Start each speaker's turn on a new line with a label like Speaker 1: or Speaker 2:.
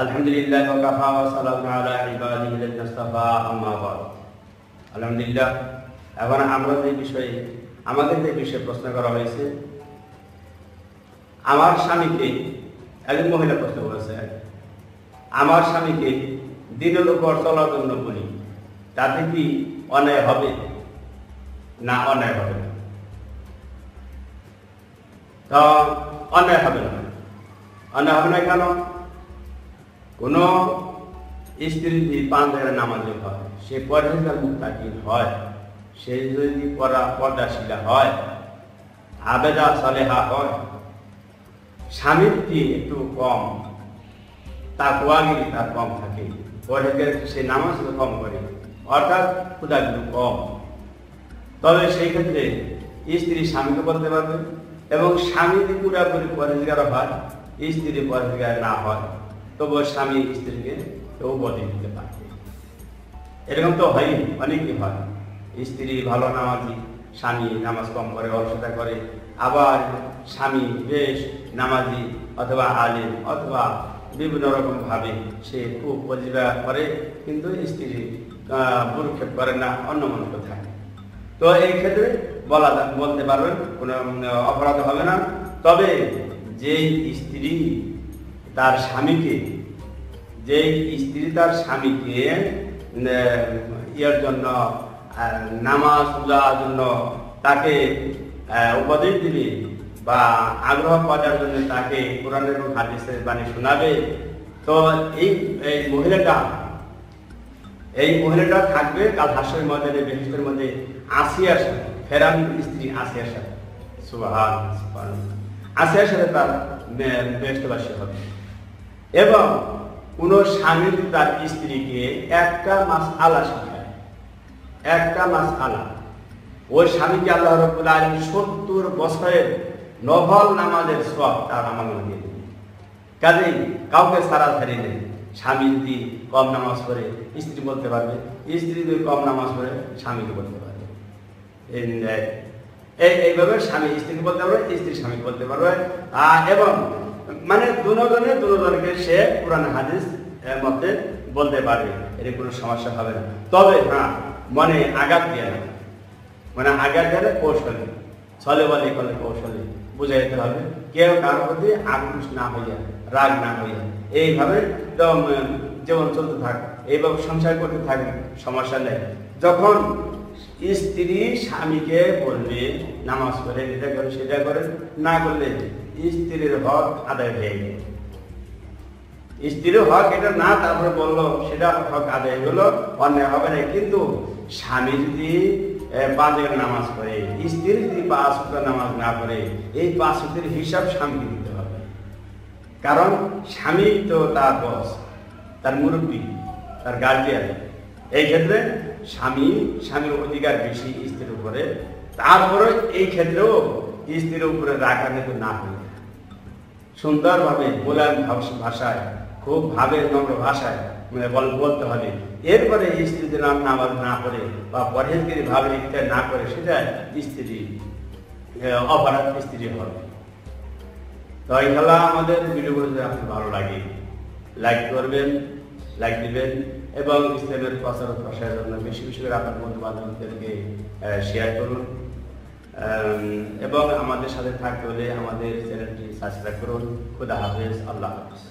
Speaker 1: আলহামদুলিল্লাহ ওয়াকাফা ওয়া আলা ইবাদিহি আল্লাযিনা ইসতাফা আম্মা বাদ আলহামদুলিল্লাহ এখন আমরা যে বিষয়ে, আমাদের যে বিষয়ে প্রশ্ন করা হয়েছে, আমার স্বামীকে একজন মহিলা প্রশ্ন করেছে, আমার স্বামীকে দিনের উপর চলার জন্য বলি, তাতে কি অন্যায় হবে না অন্যায় হবে? না অন্যায় হবে না। অন্যায় হবে না কেন? কোন স্ত্রী যদি পাঁচ জায়গায় নামাজে হয়, সে পরেজগার মুক্তাকিন হয়। সে যদি পরা পর্দাশীলা হয়, আবেদা সালেহা হয়। স্বামীর একটু কম তার কোয়াগিরি তার কম থাকে। পরেজগার সে নামাজ কম করে, অর্থাৎ ক্ষুদাগুলো কম। তবে সেই ক্ষেত্রে স্ত্রী স্বামীকে বলতে পারবে এবং স্বামী যদি পুরাপুরি পরেজগার হয় স্ত্রী পরেজগার না হয় তবু স্বামী স্ত্রীকে কেউ বদলে দিতে পারে এরকম তো হয় অনেকই হয়। স্ত্রী ভালো নামাজি, স্বামী নামাজ কম করে, অলসতা করে, আবার স্বামী বেশ নামাজি অথবা আলিম অথবা বিভিন্ন রকম ভাবে সে খুব পরিবা করে, কিন্তু স্ত্রী ভুরক্ষেপ করে না অন্য মানুষ থাকে। তো এই ক্ষেত্রে বলা বলতে পারবেন, কোনো অপরাধ হবে না। তবে যেই স্ত্রী তার স্বামীকে যে স্ত্রী তার স্বামীকে ইয়ের জন্য নামাজ পূজার জন্য তাকে উপদেশ দিবে বা আগ্রহ করার জন্য তাকে কোরআনের হাদিসের বাণী শোনাবে, তো এই মহিলাটা এই মহিলাটা থাকবে কাল হাসের মধ্যে বেহেস্টের মধ্যে আসিয়ার সাথে ফেরান স্ত্রী আসিয়ার সাথে। সুবাহান আসিয়ার সাথে তার বেহেস্টবাসী হবে। এবং কোন স্বামী তার স্ত্রীকে একটা মাস আলা শিখায়। একটা মাস আলা। ওই স্বামীকে আল্লাহ রব্বুল আলম সত্তর বছরের নভল নামাজের সব তার আমার দিয়ে কাজেই কাউকে সারা ছাড়ি নেই। স্বামী যদি কম নামাজ পড়ে, স্ত্রী বলতে পারবে। স্ত্রী যদি কম নামাজ পড়ে, স্বামীকে বলতে পারবে। এই এইভাবে স্বামী স্ত্রীকে বলতে পারবে, স্ত্রী স্বামীকে বলতে পারবে। এবং মানে দুজনে দুজনকে সে পুরান হাদিস মধ্যে বলতে পারবে। এর কোনো সমস্যা হবে না। তবে হ্যাঁ মনে আঘাত দিয়ে না মানে আঘাত গেলে কৌশলে ছলে বলে কলে কৌশলে। বুঝাইতে হবে, কেউ কারোর প্রতি আক্রোশ না হইয়া, রাগ না হইয়া। এইভাবে যেমন চলতে থাক, এইভাবে সংসার করতে থাকবে সমস্যা নেই। যখন স্ত্রী স্বামীকে বলবে, নামাজ করে এটা করে, সেটা করে, না করলে স্ত্রীর হক আদায় হয়ে গেল। স্ত্রীর হক এটা না, তারপরে বলল, সেটা হক আদায় হলো, অন্যায় হবে না। কিন্তু স্বামী যদি পাঁচ নামাজ পড়ে স্ত্রী যদি পাঁচ নামাজ না পড়ে, এই পাঁচ হিসাব স্বামীকে দিতে হবে। কারণ স্বামী তো তার বস তার মুরব্বী, তার গার্জিয়ান এই ক্ষেত্রে স্বামী, স্বামীর অধিকার বেশি স্ত্রীর উপরে। তারপরে এই ক্ষেত্রেও স্ত্রীর উপরে রাখা কিন্তু না হয়ে সুন্দরভাবে বোলার ভাষায় খুব ভাবে নম্র ভাষায় মানে বলতে হবে। এরপরে স্ত্রী যদি নামাজ না করে বা পরহেজগিরি ভাবে ইত্যাদি না করে, সেটা স্ত্রী অপরাধ স্ত্রী হবে। তো এই খেলা আমাদের ভিডিওগুলো যদি ভালো লাগে। লাইক করবেন লাইক দিবেন এবং ইসলামের প্রচার প্রসারের জন্য বেশি বেশি করে আপনার বন্ধু বান্ধবদেরকে শেয়ার করুন। এবং আমাদের সাথে থাকতে হলে আমাদের চ্যানেলটি সাবস্ক্রাইব করুন। খুদা হাফেজ, আল্লাহ হাফিজ।